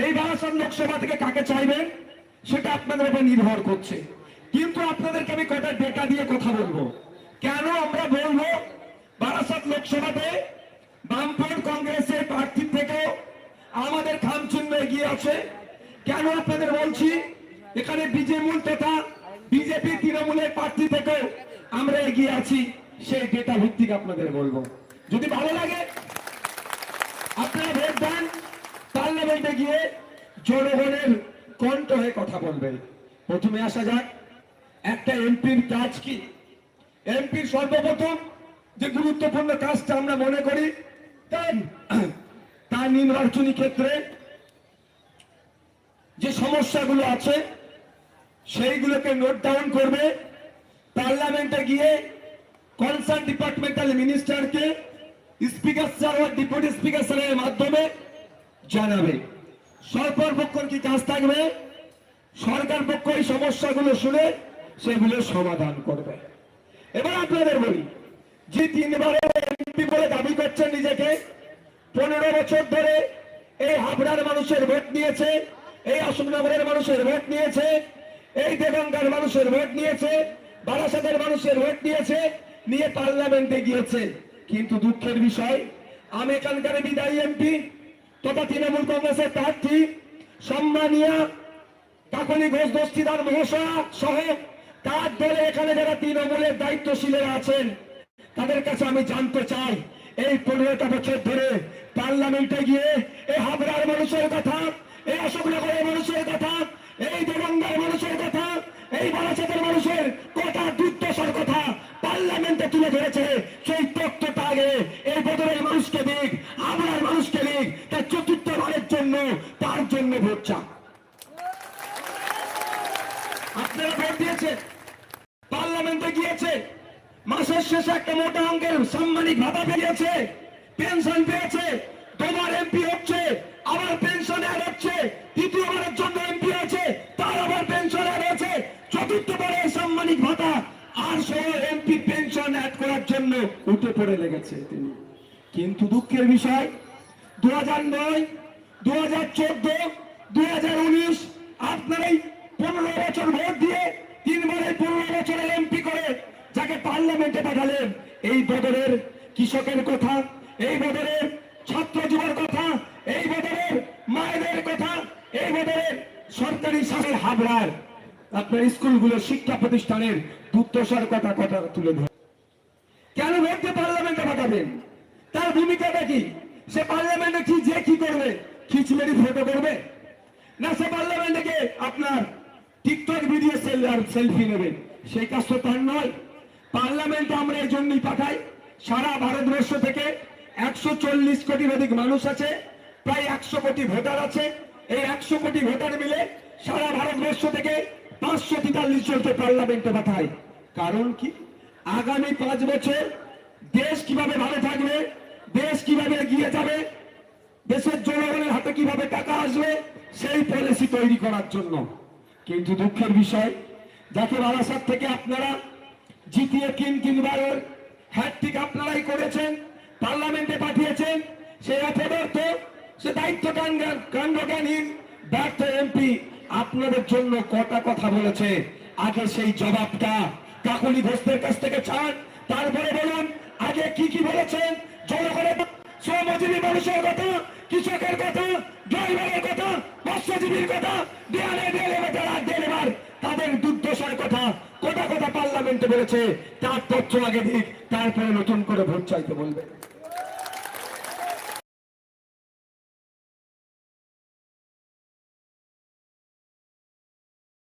এই বারাসাত লোকসভা থেকে কাকে চাইবেন সেটা আপনাদের উপর নির্ভর করছে। কিন্তু আপনাদেরকে আমি কটা ডেটা দিয়ে কথা বলব? কেন আমরা বলব বারাসাত লোকসভাতে বামফ্রন্ট কংগ্রেসের প্রার্থী থেকেও আমাদের খামচিহ্ন এগিয়ে আছে? কেন আপনাদের বলছি, এখানে বিজেমূল তথা বিজেপি তৃণমূলের প্রার্থী থেকেও আমরা এগিয়ে আছি, সেই ডেটা ভিত্তিক আপনাদের বলব। যদি ভালো লাগে, আপনারা ভোট দেন। পার্লামেন্টে গিয়ে জনগণের কণ্ঠ হয়ে কথা বলবেন প্রথমে আসা যাক, একটা এমপির কাজ কি? এমপির সর্বপ্রথম যে গুরুত্বপূর্ণ কাজটা আমরা মনে করি, তার নির্বাচনী ক্ষেত্রে যে সমস্যাগুলো আছে, সেইগুলোকে নোট ডাউন করবে। পার্লামেন্টে গিয়ে কনসার্ন ডিপার্টমেন্টাল মিনিস্টারকে স্পিকার স্যার ও ডেপুটি স্পিকার স্যারের মাধ্যমে জানাবে। সরকার পক্ষের কি কাজ থাকবে? সরকার পক্ষ এই সমস্যাগুলো শুনে সেগুলো সমাধান করবে। এবার আপনাদের বলি, যে তিনবারে এমপি বলে দাবি করছেন নিজেকে, পনেরো বছর ধরে এই হাবড়ার মানুষের ভোট নিয়েছে, এই অশোকনগরের মানুষের ভোট নিয়েছে, এই দেগঙ্গার মানুষের ভোট নিয়েছে, বারাসাতের মানুষের ভোট নিয়েছে, নিয়ে পার্লামেন্টে গিয়েছে। কিন্তু দুঃখের বিষয়, আমি এখানকার বিদায়ী এমপি তথা তৃণমূল কংগ্রেসের প্রার্থী সম্মানিয়া কাকলি ঘোষ, দস্তিদার মহাশয়া সহ তার দলে এখানে যারা তৃণমূলের দায়িত্বশীলেরা আছেন, তাদের কাছে আমি জানতে চাই, এই পনেরোটা বছর ধরে পার্লামেন্টে গিয়ে এই হাবড়ার মানুষের কথা, এই অশোকনগরের মানুষের কথা, এই দেবঙ্গার মানুষের কথা, এই বারাসাতের মানুষের কথা দুর্দশার কথা পার্লামেন্টে তুলে ধরেছে সেই তথ্যটা আগে এই বদলের মানুষকে দিক হাবড়ার মানুষকে দিক তার চতুর্থবারের জন্য তার জন্য ভোট চান আপনারা ভোট দিয়েছেন। পার্লামেন্টে গিয়েছে। মাসের শেষে একটা মোটা অঙ্কের সাম্মানিক ভাতা পেয়েছে, পেনশন পেয়েছে তোমার এমপি হচ্ছে, আবার পেনশন অ্যাড হচ্ছে, তৃতীয়বারের জন্য এমপি আছে তার আবার পেনশন অ্যাড হচ্ছে চতুর্থবারের সাম্মানিক ভাতা আর সহ এমপি পেনশন অ্যাড করার জন্য উঠে পড়ে লেগেছে তিনি। কিন্তু দুঃখের বিষয় দু হাজার নয় দু হাজার চোদ্দ দু হাজার উনিশ আপনারাই পনেরো বছর ভোট দিয়ে তিনবারে পনেরো বছরের এমপি করে যাকে পার্লামেন্টে পাঠালেন এই বদলের কৃষকের কথা, এই বদলের ছাত্র যুবর কথা, এই বদলের মায়েদের কথা, এই বদলের সরকারি শাসের হাবড়ার আপনার স্কুলগুলো শিক্ষা প্রতিষ্ঠানের দুর্দশার কথা কথা তুলে ধরে। কেন ভোটকে পার্লামেন্টে পাঠাবেন? তার ভূমিকাটা কি? সে পার্লামেন্টে কি যে কি করবে? খিচমেরি ফটো করবে? না, সে পার্লামেন্টে আপনার টিকটক ভিডিও সেলফি নেবে? সেই কাজ তো তার নয়। পার্লামেন্টে আমরা এই জন্যই পাঠাই, সারা ভারতবর্ষ থেকে একশো চল্লিশ কোটির অধিক মানুষ আছে, প্রায় একশো কোটি ভোটার আছে। এই একশো কোটি ভোটার মিলে সারা ভারতবর্ষ থেকে পাঁচশো তেতাল্লিশ জনকে পার্লামেন্টে পাঠায় কারণ কি? আগামী পাঁচ বছর দেশ কীভাবে ভালো থাকবে, দেশ কীভাবে এগিয়ে যাবে, দেশের জনগণের হাতে কীভাবে টাকা আসবে, সেই পলিসি তৈরি করার জন্য। কিন্তু দুঃখের বিষয়, যাকে বারাসাত থেকে আপনারা জিতিয়ে তিন তিনবারের হ্যাট্রিক আপনারাই করেছেন পার্লামেন্টে পাঠিয়েছেন সে অপদার্থ সে দায়িত্ব কাণ্ডজ্ঞানহীন ব্যর্থ এমপি আপনাদের জন্য কটা কথা বলেছে আগে সেই জবাবটা কাকলি ঘোষদের কাছ থেকে ছাড় তারপরে বলুন আগে কি কি বলেছেন জনগণের শ্রমজীবী মানুষের কথা কৃষকের কথা ড্রাইভারের কথা মৎস্যজীবীর কথা দেয়ালে দেয়ালে বেচারা ডেলিভার তাদের দুর্দশার কথা বলেছে তার তথ্য আগে দিক তারপরে নতুন করে ভোট চাইতে বলবে।